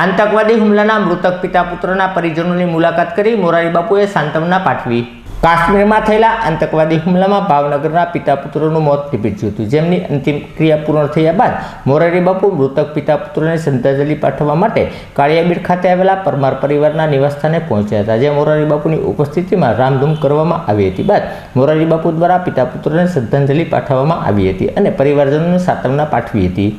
આતંકવાદી હુમલાના મૃતક પિતા પુત્રના પરિજનોની મુલાકાત કરી મોરારી બાપુએ સાંત્વના પાઠવી. કાશ્મીરમાં થયેલા આતંકવાદી હુમલામાં ભાવનગરના પિતા પુત્રનું મોત નીપજ્યું હતું. જેમની અંતિમ ક્રિયા પૂર્ણ થયા બાદ મોરારી બાપુ મૃતક પિતા પુત્રને શ્રદ્ધાંજલિ પાઠવવા માટે કાળિયાબીડ ખાતે આવેલા પરમાર પરિવારના નિવાસસ્થાને પહોંચ્યા હતા જે મોરારી બાપુની ઉપસ્થિતિમાં રામધૂમ કરવામાં આવી હતી. બાદ મોરારી બાપુ દ્વારા પિતા પુત્રને શ્રદ્ધાંજલિ પાઠવવામાં આવી હતી અને પરિવારજનોને સાંત્વના પાઠવી હતી.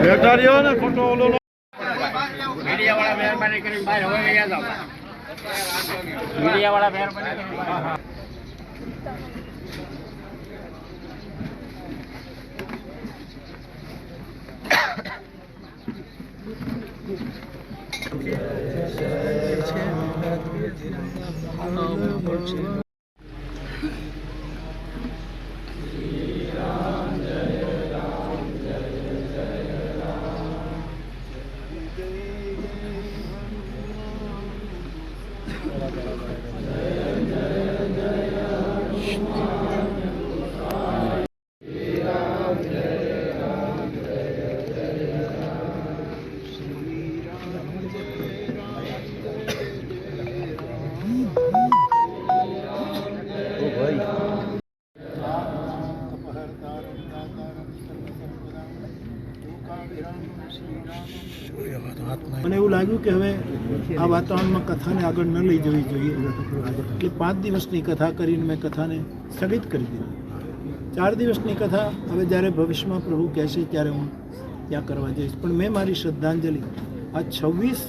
બેઠા રહ્યો ને ખોટો ઓલો મીડિયાવાળા મહેરબાની કરીને બહાર હવે વયા જાઓ મીડિયાવાળા મહેરબાની કરીને બહાર. મને એવું લાગ્યું કે હવે આ વાતાવરણમાં કથાને આગળ ન લઈ જવી જોઈએ. એટલે પાંચ દિવસની કથા કરીને મેં કથાને સ્થગિત કરી દીધી. ચાર દિવસની કથા હવે જ્યારે ભવિષ્યમાં પ્રભુ કહેશે ત્યારે હું ત્યાં કરવા જઈશ. પણ મેં મારી શ્રદ્ધાંજલિ આ છવ્વીસ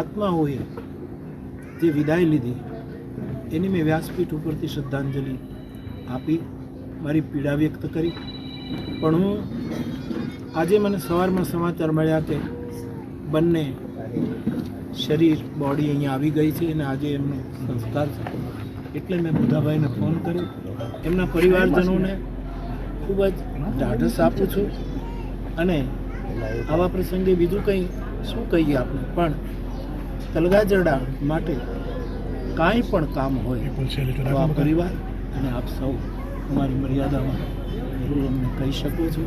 આત્માઓએ જે વિદાય લીધી, એની મેં વ્યાસપીઠ ઉપરથી શ્રદ્ધાંજલિ આપી, મારી પીડા વ્યક્ત કરી. પણ હું આજે મને સવારમાં સમાચાર મળ્યા કે બંને શરીર બોડી અહીંયા આવી ગઈ છે અને આજે એમનો સંસ્કાર છે. એટલે મેં બુધાભાઈને ફોન કર્યો. એમના પરિવારજનોને ખૂબ જ ઢાઢસ આપું છું. અને આવા પ્રસંગે બીજું કંઈ શું કહીએ આપણે? પણ તલગાજરડા માટે કાંઈ પણ કામ હોય તો આ પરિવાર અને આપ સૌ અમારી મર્યાદામાં જરૂર અમને કહી શકો છો.